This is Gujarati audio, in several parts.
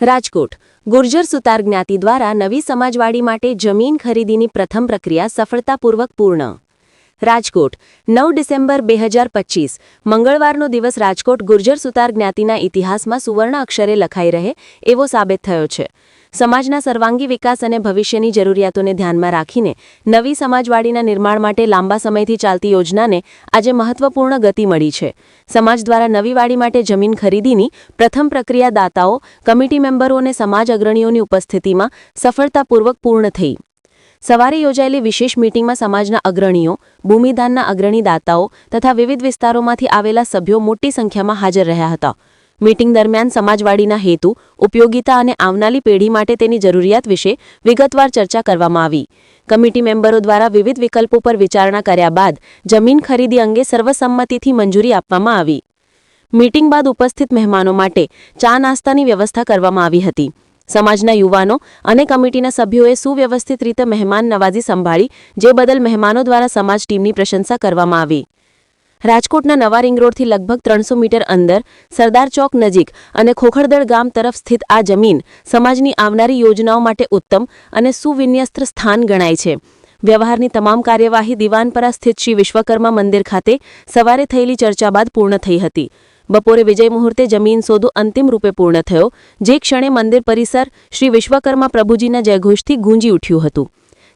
રાજકોટ. ગુર્જર સુતાર જ્ઞાતિ દ્વારા નવી સમાજવાડી માટે જમીન ખરીદીની પ્રથમ પ્રક્રિયા સફળતાપૂર્વક પૂર્ણ. રાજકોટ. નવ ડિસેમ્બર બે હજાર પચીસ. મંગળવારનો દિવસ રાજકોટ ગુર્જર સુતાર જ્ઞાતિના ઇતિહાસમાં સુવર્ણ અક્ષરે લખાઈ રહે એવો સાબિત થયો છે. સમાજના સર્વાંગી વિકાસ અને ભવિષ્યની જરૂરિયાતોને ધ્યાનમાં રાખીને નવી સમાજવાડીના નિર્માણ માટે લાંબા સમયથી ચાલતી યોજનાને આજે મહત્વપૂર્ણ ગતિ મળી છે. સમાજ દ્વારા નવી વાડી માટે જમીન ખરીદીની પ્રથમ પ્રક્રિયા દાતાઓ કમિટી મેમ્બરો અને સમાજ અગ્રણીઓની ઉપસ્થિતિમાં સફળતાપૂર્વક પૂર્ણ થઈ. સવારે યોજાયેલી વિશેષ મીટિંગમાં સમાજના અગ્રણીઓ, ભૂમિદાનના અગ્રણી દાતાઓ તથા વિવિધ વિસ્તારોમાંથી આવેલા સભ્યો મોટી સંખ્યામાં હાજર રહ્યા હતા. મીટિંગ દરમિયાન સમાજવાડીના હેતુ, ઉપયોગિતા અને આવનારી પેઢી માટે તેની જરૂરિયાત વિશે વિગતવાર ચર્ચા કરવામાં આવી. કમિટી મેમ્બરો દ્વારા વિવિધ વિકલ્પો પર વિચારણા કર્યા બાદ જમીન ખરીદી અંગે સર્વસંમતિથી મંજૂરી આપવામાં આવી. મીટિંગ બાદ ઉપસ્થિત મહેમાનો માટે ચા નાસ્તાની વ્યવસ્થા કરવામાં આવી હતી. સમાજના યુવાનો અને કમિટીના સભ્યોએ સુવ્યવસ્થિત રીતે મહેમાન નવાજી સંભાળી, જે બદલ મહેમાનો દ્વારા સમાજ ટીમની પ્રશંસા કરવામાં આવી. રાજકોટના નવા રિંગ રોડથી લગભગ ત્રણસો મીટર અંદર, સરદાર ચોક નજીક અને ખોખરદળ ગામ તરફ સ્થિત આ જમીન સમાજની આવનારી યોજનાઓ માટે ઉત્તમ અને સુવિન્યસ્ત સ્થાન ગણાય છે. વ્યવહારની તમામ કાર્યવાહી દિવાનપરા સ્થિત શ્રી વિશ્વકર્મા મંદિર ખાતે સવારે થયેલી ચર્ચા બાદ પૂર્ણ થઈ હતી. બપોરે વિજય મુહૂર્તે જમીન સોદો અંતિમ રૂપે પૂર્ણ થયો. જે ક્ષણે મંદિર પરિસર શ્રી વિશ્વકર્મા પ્રભુજીના જયઘોષથી ગુંજી ઉઠ્યું હતું.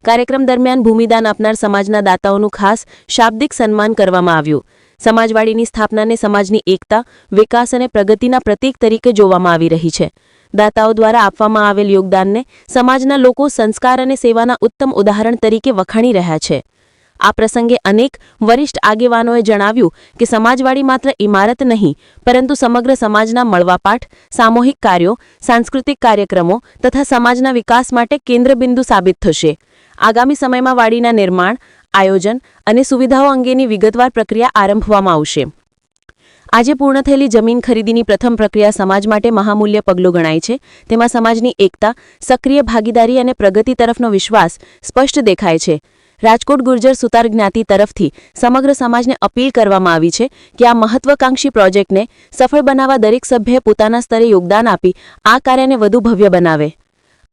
કાર્યક્રમ દરમિયાન ભૂમિદાન આપનાર સમાજના દાતાઓનું ખાસ શાબ્દિક સન્માન કરવામાં આવ્યું. સમાજવાડીની સ્થાપનાને સમાજની એકતા, વિકાસ અને પ્રગતિના પ્રતીક તરીકે જોવામાં આવી રહી છે. દાતાઓ દ્વારા આપવામાં આવેલ યોગદાનને સમાજના લોકો સંસ્કાર અને સેવાના ઉત્તમ ઉદાહરણ તરીકે વખાણી રહ્યા છે. આ પ્રસંગે અનેક વરિષ્ઠ આગેવાનોએ જણાવ્યું કે સમાજવાડી માત્ર ઇમારત નહીં, પરંતુ સમગ્ર સમાજના મળવાપાઠ, સામૂહિક કાર્યો, સાંસ્કૃતિક કાર્યક્રમો તથા સમાજના વિકાસ માટે કેન્દ્રબિંદુ સાબિત થશે. આગામી સમયમાં વાડીના નિર્માણ, આયોજન અને સુવિધાઓ અંગેની વિગતવાર પ્રક્રિયા આરંભવામાં આવશે. આજે પૂર્ણ થયેલી જમીન ખરીદીની પ્રથમ પ્રક્રિયા સમાજ માટે મહામૂલ્ય પગલું ગણાય છે. તેમાં સમાજની એકતા, સક્રિય ભાગીદારી અને પ્રગતિ તરફનો વિશ્વાસ સ્પષ્ટ દેખાય છે. રાજકોટ ગુર્જર સુતાર જ્ઞાતિ તરફથી સમગ્ર સમાજને અપીલ કરવામાં આવી છે કે આ મહત્વાકાંક્ષી પ્રોજેક્ટને સફળ બનાવવા દરેક સભ્યએ પોતાના સ્તરે યોગદાન આપી આ કાર્યને વધુ ભવ્ય બનાવે.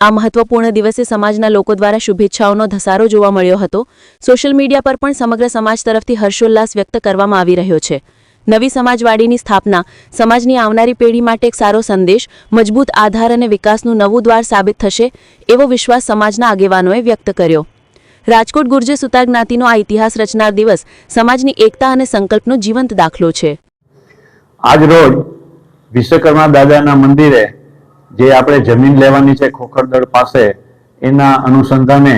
આ મહત્વપૂર્ણ દિવસે સમાજના લોકો દ્વારા શુભેચ્છાઓનો ધસારો જોવા મળ્યો હતો. સોશિયલ મીડિયા પર પણ સમગ્ર સમાજ તરફથી હર્ષોલ્લાસ વ્યક્ત કરવામાં આવી રહ્યો છે. નવી સમાજવાડીની સ્થાપના સમાજની આવનારી પેઢી માટે એક સારો સંદેશ, મજબૂત આધાર અને વિકાસનું નવું દ્વાર સાબિત થશે એવો વિશ્વાસ સમાજના આગેવાનોએ વ્યક્ત કર્યો. રાજકોટ ગુર્જર સુતાર જ્ઞાતિનો આ ઇતિહાસ રચનાર દિવસ સમાજની એકતા અને સંકલ્પનો જીવંત દાખલો છે. આજ રોજ વિશ્વકર્મા દાદાના મંદિરે જે આપણે જમીન લેવાની છે ખોખરદળ પાસે, એના અનુસંધાને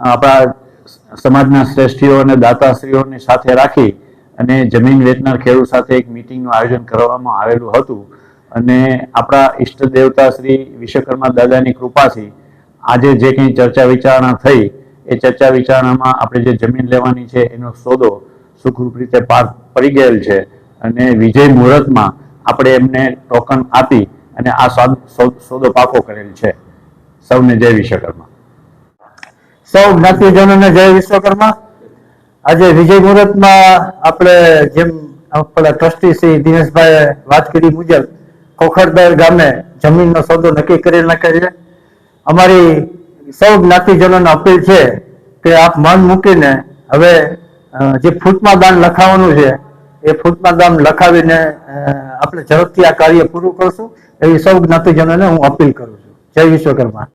આપણા સમાજના શ્રેષ્ઠીઓ અને દાતાશ્રીઓને સાથે રાખી અને જમીન વેચનાર ખેડૂત સાથે એક મિટિંગનું આયોજન કરવામાં આવેલું હતું. અને આપણા ઈષ્ટ દેવતા શ્રી વિશ્વકર્મા દાદાની કૃપાથી આજે જે કંઈ ચર્ચા વિચારણા થઈ એ ચર્ચા વિચારણામાં આપણે જે જમીન લેવાની છે એનો સોદો સુખરૂપ રીતે પાર પડી ગયેલ છે અને વિજય મુહૂર્તમાં આપણે એમને ટોકન આપી અને આ સોદો પાકો કરેલ છે. સૌને જય વિશ્વકર્મા. સૌ જ્ઞાતિજનોને જય વિશ્વકર્મા. આજે વિજય મુહૂર્તમાં આપણે જેમ આપણા ટ્રસ્ટી શ્રી દિનેશભાઈ વાત કરી મુજબ ખોખરદર ગામે જમીનનો સોદો નક્કી કરી નાખે છે. અમારી સૌ જ્ઞાતિજનોને અપીલ છે કે આપ મન મૂકીને હવે જે ફૂટમાં દાન લખાવવાનું છે, એ ફૂટમાં દાન લખાવીને આપણે ઝડપથી આ કાર્ય પૂરું કરશું. એવી સૌ જ્ઞાતિજનોને હું અપીલ કરું છું. જય વિશ્વકર્મા.